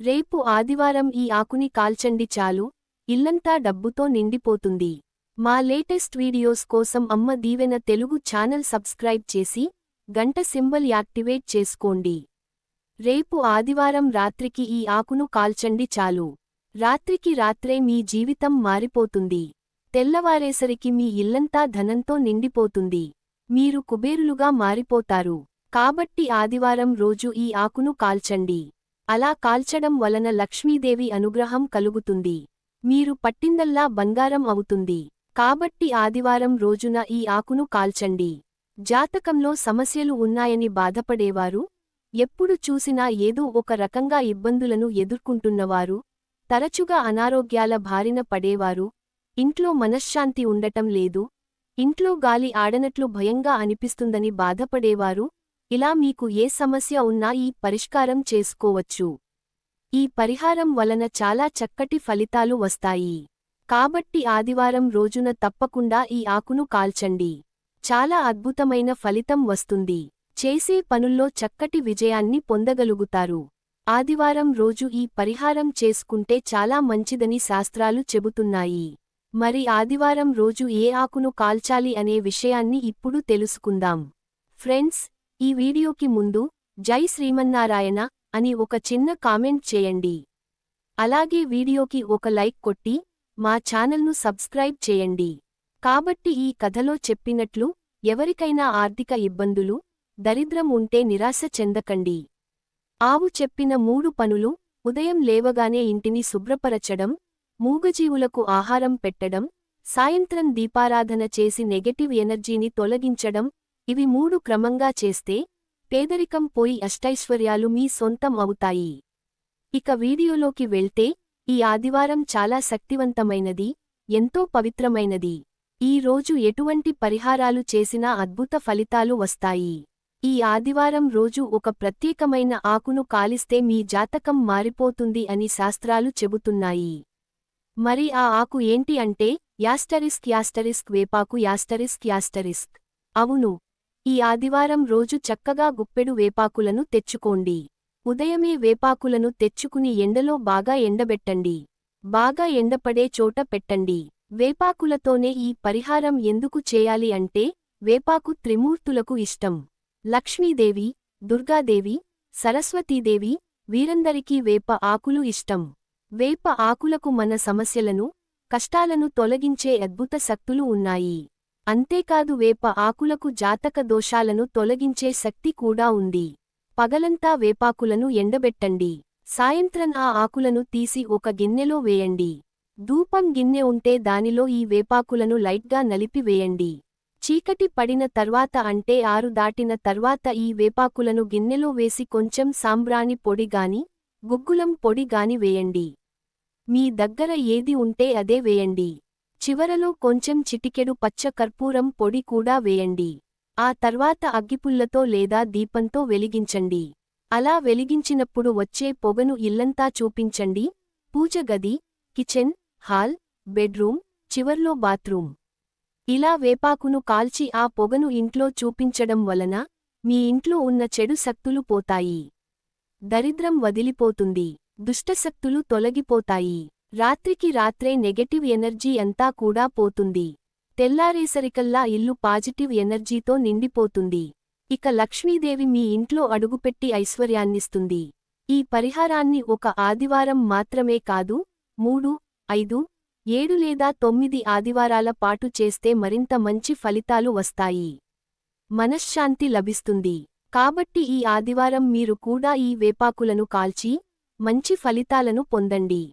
రేపు ఆదివారం ఈ ఆకుని కాల్చండి చాలు ఇల్లంతా డబ్బుతో నిండిపోతుంది. మా లేటెస్ట్ వీడియోస్ కోసం అమ్మ దీవెన తెలుగు ఛానల్ సబ్స్క్రైబ్ చేసి గంట సింబల్ యాక్టివేట్ చేసుకోండి. రేపు ఆదివారం రాత్రికి ఈ ఆకును కాల్చండి చాలు. రాత్రికి రాత్రే మీ జీవితం మారిపోతుంది. తెల్లవారేసరికి మీ ఇల్లంతా ధనంతో నిండిపోతుంది. మీరు కుబేరులుగా మారిపోతారు. కాబట్టి ఆదివారం రోజు ఈ ఆకును కాల్చండి. అలా కాల్చడం వలన లక్ష్మీదేవి అనుగ్రహం కలుగుతుంది. మీరు పట్టిందల్లా బంగారం అవుతుంది. కాబట్టి ఆదివారం రోజున ఈ ఆకును కాల్చండి. జాతకంలో సమస్యలు ఉన్నాయని బాధపడేవారు? ఎప్పుడు చూసినా ఏదో ఒక రకంగా ఇబ్బందులను ఎదుర్కొంటున్నవారు? తరచుగా అనారోగ్యాల బారిన పడేవారు? ఇంట్లో మనశ్శాంతి ఉండటం లేదు? ఇంట్లో గాలి ఆడనట్లు భయంగా అనిపిస్తుందని బాధపడేవారు? ఇలా మీకు ఏ సమస్య ఉన్నా ఈ పరిష్కారం చేసుకోవచ్చు. ఈ పరిహారం వలన చాలా చక్కటి ఫలితాలు వస్తాయి. కాబట్టి ఆదివారం రోజున తప్పకుండా ఈ ఆకును కాల్చండి. చాలా అద్భుతమైన ఫలితం వస్తుంది. చేసే పనుల్లో చక్కటి విజయాన్ని పొందగలుగుతారు. ఆదివారం రోజు ఈ పరిహారం చేసుకుంటే చాలా మంచిదని శాస్త్రాలు చెబుతున్నాయి. మరి ఆదివారం రోజు ఏ ఆకును కాల్చాలి అనే విషయాన్ని ఇప్పుడు తెలుసుకుందాం. ఫ్రెండ్స్ ఈ వీడియోకి ముందు జై శ్రీమన్నారాయణ అని ఒక చిన్న కామెంట్ చేయండి. అలాగే వీడియోకి ఒక లైక్ కొట్టి మా ఛానల్ను సబ్స్క్రైబ్ చేయండి. కాబట్టి ఈ కథలో చెప్పినట్లు ఎవరికైనా ఆర్థిక ఇబ్బందులు దరిద్రం ఉంటే నిరాశ చెందకండి. ఆవు చెప్పిన మూడు పనులు ఉదయం లేవగానే ఇంటిని శుభ్రపరచడం మూగజీవులకు ఆహారం పెట్టడం సాయంత్రం దీపారాధన చేసి నెగటివ్ ఎనర్జీని తొలగించడం ఇవి మూడు క్రమంగా చేస్తే పేదరికం పోయి అష్టైశ్వర్యాలు మీ సొంతం అవుతాయి. ఇక వీడియోలోకి వెళ్తే ఈ ఆదివారం చాలా శక్తివంతమైనది ఎంతో పవిత్రమైనది. ఈ రోజు ఎటువంటి పరిహారాలు చేసినా అద్భుత ఫలితాలు వస్తాయి. ఈ ఆదివారం రోజు ఒక ప్రత్యేకమైన ఆకును కాలిస్తే మీ జాతకం మారిపోతుంది అని శాస్త్రాలు చెబుతున్నాయి. మరి ఆ ఆకు ఏంటి అంటే యాస్టరిస్క్ యాస్టరిస్క్ వేపాకు యాస్టరిస్క్ యాస్టరిస్క్. అవును ఈ ఆదివారం రోజు చక్కగా గుప్పెడు వేపాకులను తెచ్చుకోండి. ఉదయమే వేపాకులను తెచ్చుకుని ఎండలో బాగా ఎండబెట్టండి. బాగా ఎండపడే చోట పెట్టండి. వేపాకులతోనే ఈ పరిహారం ఎందుకు చేయాలి అంటే వేపాకు త్రిమూర్తులకు ఇష్టం. లక్ష్మీదేవి దుర్గాదేవి సరస్వతీదేవి వీరందరికీ వేప ఆకులు ఇష్టం. వేప ఆకులకు మన సమస్యలను కష్టాలను తొలగించే అద్భుత శక్తులు ఉన్నాయి. అంతేకాదు వేప ఆకులకు జాతక దోషాలను తొలగించే శక్తి కూడా ఉంది. పగలంతా వేపాకులను ఎండబెట్టండి. సాయంత్రం ఆ ఆకులను తీసి ఒక గిన్నెలో వేయండి. ధూపం గిన్నె ఉంటే దానిలో ఈ వేపాకులను లైట్గా నలిపి వేయండి. చీకటి పడిన తర్వాత అంటే ఆరు దాటిన తర్వాత ఈ వేపాకులను గిన్నెలో వేసి కొంచెం సాంబ్రాణి పొడి గాని గుగ్గులం పొడి గాని వేయండి. మీ దగ్గర ఏది ఉంటే అదే వేయండి. చివరలో కొంచెం చిటికెడు పచ్చ కర్పూరం పొడి కూడా వేయండి. ఆ తర్వాత అగ్గిపుల్లతో లేదా దీపంతో వెలిగించండి. అలా వెలిగించినప్పుడు వచ్చే పొగను ఇల్లంతా చూపించండి. పూజ గది కిచెన్ హాల్ బెడ్రూమ్ చివర్లో బాత్రూమ్. ఇలా వేపాకును కాల్చి ఆ పొగను ఇంట్లో చూపించడం వలన మీ ఇంట్లో ఉన్న చెడు శక్తులు పోతాయి. దరిద్రం వదిలిపోతుంది. దుష్టశక్తులు తొలగిపోతాయి. రాత్రికి రాత్రే నెగటివ్ ఎనర్జీ అంతా కూడా పోతుంది. తెల్లారేసరికల్లా ఇల్లు పాజిటివ్ ఎనర్జీతో నిండిపోతుంది. ఇక లక్ష్మీదేవి మీ ఇంట్లో అడుగుపెట్టి ఐశ్వర్యాన్నిస్తుంది. ఈ పరిహారాన్ని ఒక ఆదివారం మాత్రమే కాదు మూడు ఐదు ఏడు లేదా తొమ్మిది ఆదివారాల పాటు చేస్తే మరింత మంచి ఫలితాలు వస్తాయి. మనశ్శాంతి లభిస్తుంది. కాబట్టి ఈ ఆదివారం మీరు కూడా ఈ వేపాకులను కాల్చి మంచి ఫలితాలను పొందండి.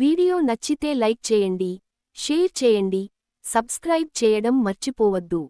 వీడియో నచ్చితే లైక్ చేయండి షేర్ చేయండి సబ్స్క్రైబ్ చేయడం మర్చిపోవద్దు.